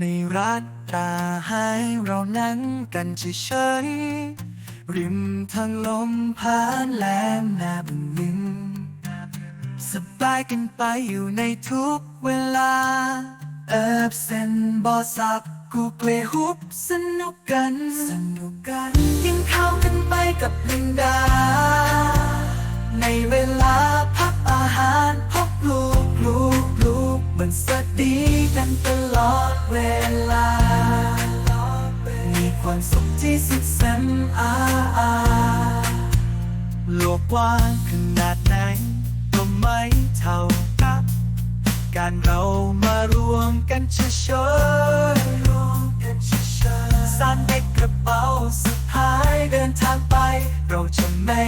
ในรัฐตาให้เรานั่งกันเฉยๆริมทางลมผ่านแหลมหน้าบึงนึงสบายกันไปอยู่ในทุกเวลา เอิบเส้นบอสับกูเกลฮุบสนุกกัน สนุกกันกินข้าวกันไปกับลินดา ในเวลาพักอาหาร อดเวลา มีความสุขที่สุดแสนอาอาโลกกว้างขนาดไหนก็ไม่เท่ากับ การเรามารวมกันเฉยๆรวมกันเฉยสร้างเด็กกระเป๋าสุดท้ายเดินทางไป เราจะไม่